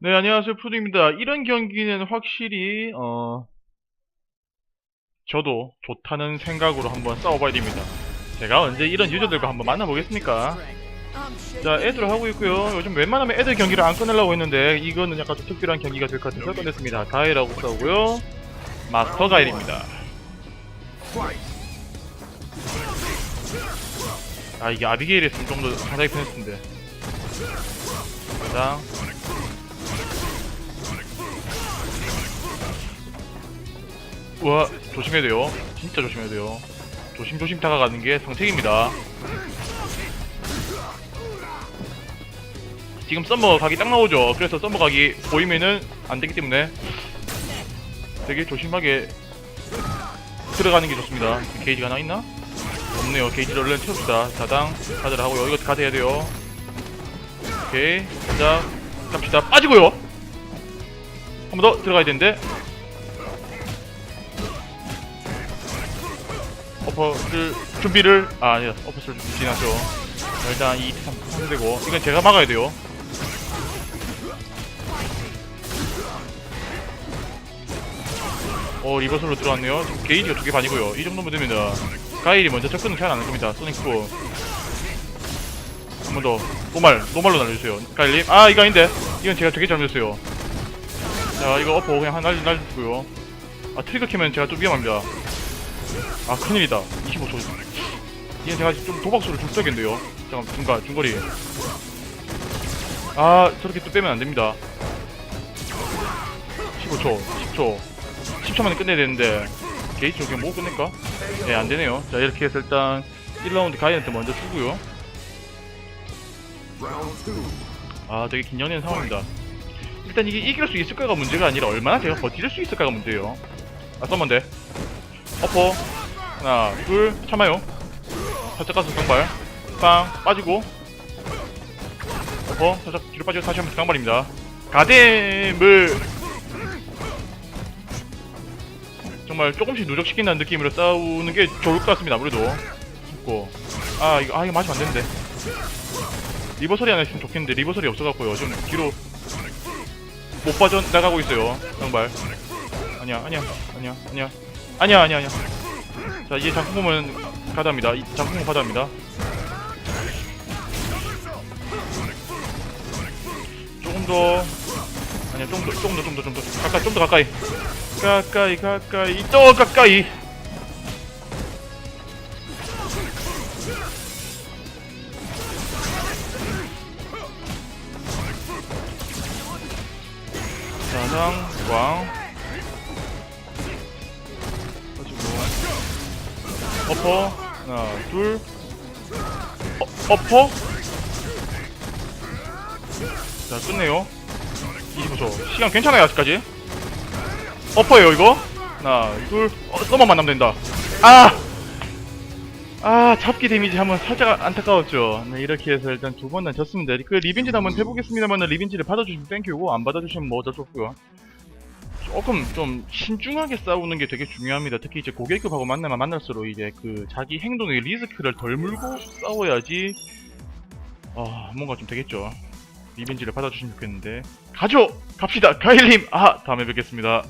네, 안녕하세요. 푸드입니다. 이런 경기는 확실히, 어, 저도 좋다는 생각으로 한번 싸워봐야 됩니다. 제가 언제 이런 유저들과 한번 만나보겠습니까? 자, 애들 하고 있고요. 요즘 웬만하면 애들 경기를 안 꺼내려고 했는데, 이거는 약간 좀 특별한 경기가 될 것 같아서 꺼냈습니다. 가일하고 싸우고요. 마스터 가일입니다. 아, 이게 아비게일이었으면 좀더 상당히 편했을 텐데. 자, 와 조심해야 돼요. 진짜 조심해야 돼요. 조심조심 다가가는 게 성책입니다. 지금 썸머 각이 딱 나오죠. 그래서 썸머 각이 보이면은 안 되기 때문에 되게 조심하게 들어가는 게 좋습니다. 게이지가 하나 있나? 없네요. 게이지를 얼른 채웁시다. 자당 가드를 하고요. 이거 가드 해야 돼요. 오케이. 자 갑시다. 빠지고요. 한 번 더 들어가야 되는데 어퍼를 준비를 아 아니야 어퍼를 지나죠. 자, 일단 이3 상되고. 이건 제가 막아야 돼요. 어 리버설로 들어왔네요. 지금 게이지가 두 개 반이고요. 이 정도면 됩니다. 가일이 먼저 접근은 잘안 할 겁니다. 소닉 프로 한 번 더. 노말 노말로 날려주세요. 가일님. 아 이거 아닌데. 이건 제가 되게 잘못했어요. 자 이거 어퍼 그냥 하나 날리, 날려주고요. 아 트리거 키면 제가 좀 위험합니다 아 큰일이다. 25초. 이게 제가 좀 도박수를 좀 써야겠는데요. 잠깐 중간 중거리. 아 저렇게 또 빼면 안됩니다. 15초 10초. 10초 만에 끝내야 되는데 게이지 그냥 뭐 끝낼까? 네 안되네요. 자 이렇게 해서 일단 1라운드 가이한테 먼저 주고요. 아 되게 긴장되는 상황입니다. 일단 이게 이길 수 있을까가 문제가 아니라 얼마나 제가 버틸 수 있을까가 문제예요. 아 썸먼데 어퍼. 하나 둘 참아요. 살짝 가서 강발. 빵 빠지고. 어퍼 살짝 뒤로 빠지고 다시 한번 강발입니다. 가뎀을. 정말 조금씩 누적시킨다는 느낌으로 싸우는 게 좋을 것 같습니다 아무래도. 죽고. 아 이거 아 이거 맞으면 안 되는데. 리버 소리 하나 있으면 좋겠는데 리버 소리 없어갖고요. 좀 뒤로 못 빠져나가고 있어요 강발. 아니야 아니야 아니야 아니야 아니야 아니야 아니야. 자 이제 장풍mom은 가다입니다. 이 장풍몸 가다입니다. 조금 더. 아니야 좀더 좀더 좀더 좀 더. 가까이 좀 더 가까이. 가까이 가까이. 또 가까이. 자상 왕 어퍼. 하나 둘. 어, 어퍼? 자 끝내요. 25초. 시간 괜찮아요 아직까지? 어퍼예요 이거? 하나 둘. 어, 써만 만나면 된다. 아! 아 잡기 데미지 한번 살짝 안타까웠죠. 네 이렇게 해서 일단 두 번은 졌습니다. 그 리벤지도 한번 해보겠습니다만 리벤지를 받아주시면 땡큐고 안 받아주시면 뭐 어쩔 수 없고요 조금 좀 신중하게 싸우는 게 되게 중요합니다. 특히 이제 고객급하고 만나면 만날수록 이제 그 자기 행동의 리스크를 덜 물고 싸워야지 어 뭔가 좀 되겠죠. 리벤지를 받아주시면 좋겠는데 가죠 갑시다 가일님 아 다음에 뵙겠습니다.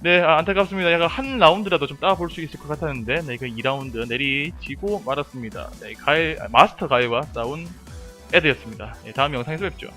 네 아, 안타깝습니다. 약간 한 라운드라도 좀 따볼 수 있을 것 같았는데 네 이거 2라운드 내리지고 말았습니다. 네 가일 아, 마스터 가일과 싸운 애드였습니다. 네, 다음 영상에서 뵙죠.